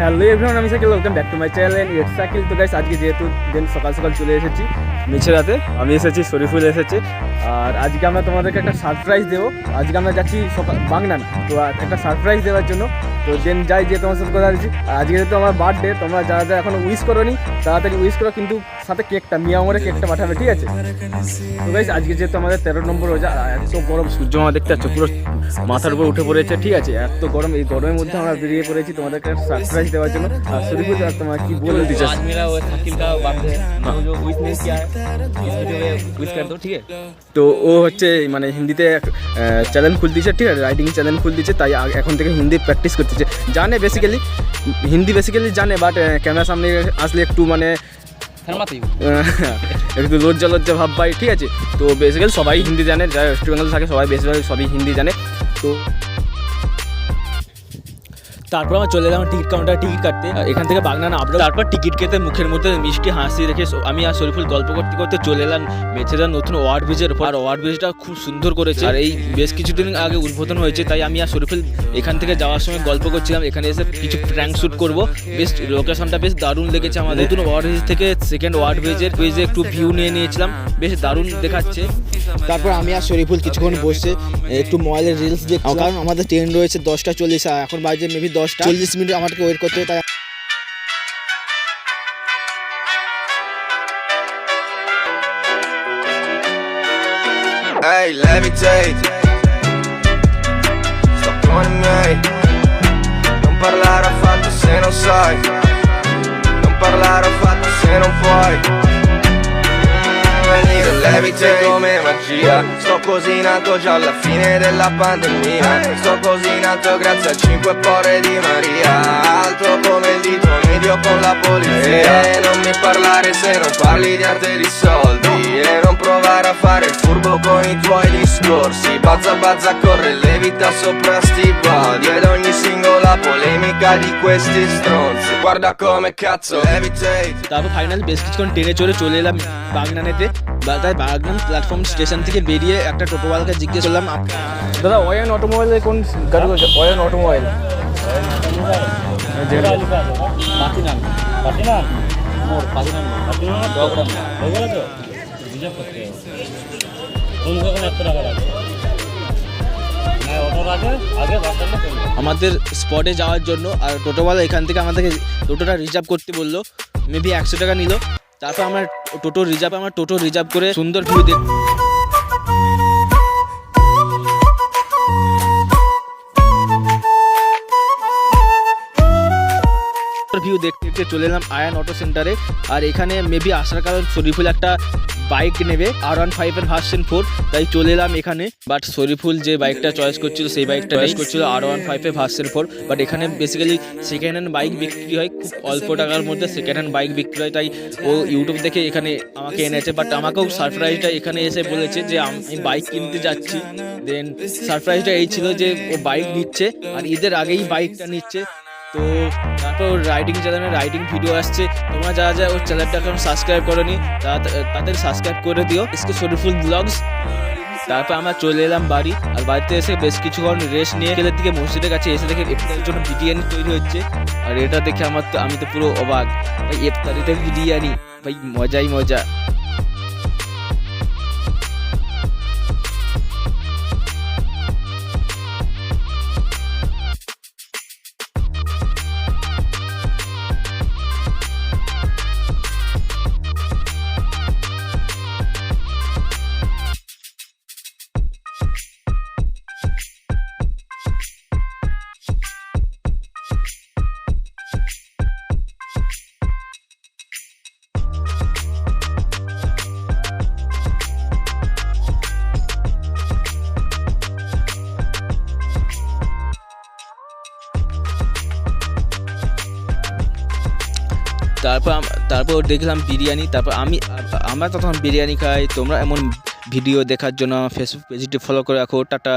Hello everyone, আমি cycle welcome back to my channel at cycle তো guys আজকে যেহেতু দিন সকাল সকাল চলে এসেছি মিছেরাতে আমি এসেছি, শরীফুল এসেছে, আর আজকে আমরা তোমাদেরকে একটা সারপ্রাইজ দেবো। আজকে আমরা যাচ্ছি সকাল বাংলান তো একটা সারপ্রাইজ দেওয়ার জন্য। তো দেন যাই যে তোমার সাথে কথা দিচ্ছি আজকে যেহেতু আমার বার্থডে তোমরা যারা যারা এখনও উইশ করো নি তাড়াতাড়ি উইশ করো, কিন্তু সাথে কেকটা মিয়া মিয়ামরে কেকটা পাঠাবে, ঠিক আছে? তো গাইস আজকে যেহেতু আমাদের তেরো নম্বর রোজা এত গরম, সূর্য আমার দেখতে পাচ্ছ, পুরো মাথার উপর উঠে পড়েছে, ঠিক আছে? এত গরম, এই গরমের মধ্যে আমরা বেরিয়ে পড়েছি তোমাদেরকে সারপ্রাইজ দেওয়ার জন্য। আর শরীফুল আর তোমার কি বলে দিচ্ছে তো ও হচ্ছে মানে হিন্দিতে চ্যানেল খুল দিচ্ছে ঠিক আছে? রাইডিং চ্যানেল খুল দিচ্ছে তাই এখন থেকে হিন্দি প্র্যাকটিস করতেছে। জানে বেসিক্যালি হিন্দি বেসিক্যালি জানে বাট ক্যামেরার সামনে আসলে একটু মানে একটু লজ্জা লজ্জা ভাব পাই, ঠিক আছে? তো বেসিক্যালি সবাই হিন্দি জানে, যারা ওয়েস্ট বেঙ্গল থাকে, সবাই বেশিরভাগ সবই হিন্দি জানে। তো তারপর আমরা চলে এলাম টিকিট কাউন্টার টিকিট কাটতে। এখান থেকে বাগনান আবরা তারপর টিকিট কেটে মুখের মধ্যে মিষ্টি হাসি রেখে আমি আর শরীফুল গল্প করতে করতে চলে এলাম মেছেদার নতুন ওয়ার্ড ব্রিজের উপর। আর ওয়ার্ড ব্রিজটা খুব সুন্দর করেছে। আর এই বেশ কিছুদিন আগে উদ্বোধন হয়েছে তাই আমি আর শরীফুল এখান থেকে যাওয়ার সময় গল্প করছিলাম। এখানে এসে কিছু প্র্যাঙ্ক শ্যুট করব। বেশ লোকেশনটা বেশ দারুণ লেগেছে আমাদের নতুন ওয়ার্ড ব্রিজ থেকে সেকেন্ড ওয়ার্ড ব্রিজের ব্রিজে একটু ভিউ নিয়ে নিয়েছিলাম। বেশ দারুণ দেখাচ্ছে। তারপর আমি আর শরীফুল কিছুক্ষণ বসে একটু মোবাইলের রিলস দেখছি কারণ আমাদের ট্রেন রয়েছে দশটা চল্লিশ এখন বাজে মেবি দশটা চল্লিশ মিনিট আমাকে ওয়েট করতে হবে তাই Ehi, levitate Sto con i miei Non parlare affatto se non sai magia. Sto così in alto già alla fine della pandemia. Sto così in alto grazie a cinque porre di Maria. Alto come il dito medio con la polizia. E non mi parlare se non parli di arte e di soldi. E non provare a fare il furbo con i tuoi discorsi. Bazza bazza corre levita sopra sti body di questi stronzi. Guarda come cazzo. Levitate. তারপর final বেশ কিছুক্ষণ ট্রেনে চড়ে চলে এলাম বাগনানেতে। তাই Bagnan platform station থেকে বেরিয়ে একটা টোটোওয়ালাকে জিজ্ঞেস করলাম দাদা ওয়ান অটোমোবাইলে কোন গাড়ি ওয়ান অটোমোবাইল পাতিনাম পাতিনাম মোর পাতিনাম আমাদের স্পটে যাওয়ার জন্য, আর টোটোওয়ালা এখান থেকে আমাদেরকে টোটোটা রিজার্ভ করতে বলল মেবি একশো টাকা নিল। তারপর আমার টোটো রিজার্ভ আমার টোটো রিজার্ভ করে সুন্দর ভিউ দেখ দেখতে চলে এলাম আয়ান অটো সেন্টারে আর এখানে মেবি আসার কারণ শরীফুল একটা বাইক নেবে আর ওয়ান ফাইভের ভার্সন ফোর তাই চলে এলাম এখানে। বাট শরীফুল যে বাইকটা চয়েস করছিল, সেই বাইকটা চয়েস করছিল আর ওয়ান ফাইভের ভার্সন ফোর বাট এখানে বেসিক্যালি সেকেন্ড হ্যান্ড বাইক বিক্রি হয় খুব অল্প টাকার মধ্যে সেকেন্ড হ্যান্ড বাইক বিক্রি হয়, তাই ও ইউটিউব দেখে এখানে আমাকে এনেছে। বাট আমাকেও সারপ্রাইজটা এখানে এসে বলেছে যে, আমি বাইক কিনতে যাচ্ছি। দেন সারপ্রাইজটা এই ছিল যে, ও বাইক নিচ্ছে। আর ঈদের আগেই বাইকটা নিচ্ছে। তো তারপর রাইডিং চ্যানেলে রাইডিং ভিডিও আসছে। তোমরা যারা যারা ওর চ্যানেলটা এখন সাবস্ক্রাইব করনি তাদের সাবস্ক্রাইব করে দিও। এসকে শরীফুল ব্লগস তারপর আমরা চলে এলাম বাড়ি, আর বাড়িতে এসে বেশ কিছুক্ষণ রেস্ট নিয়ে গেলের দিকে মসজিদের কাছে এসে দেখে ইফতারের জন্য বিরিয়ানি তৈরি হচ্ছে। আর এটা দেখে আমার তো আমি তো পুরো অবাক। ভাই ইফতারিতে বিরিয়ানি। ভাই, মজাই মজা। তারপর তারপর দেখলাম বিরিয়ানি, তারপর আমি, আমরা তখন বিরিয়ানি খাই, তোমরা এমন ভিডিও দেখার জন্য ফেসবুক পেজটি ফলো করে রাখো, টাটা।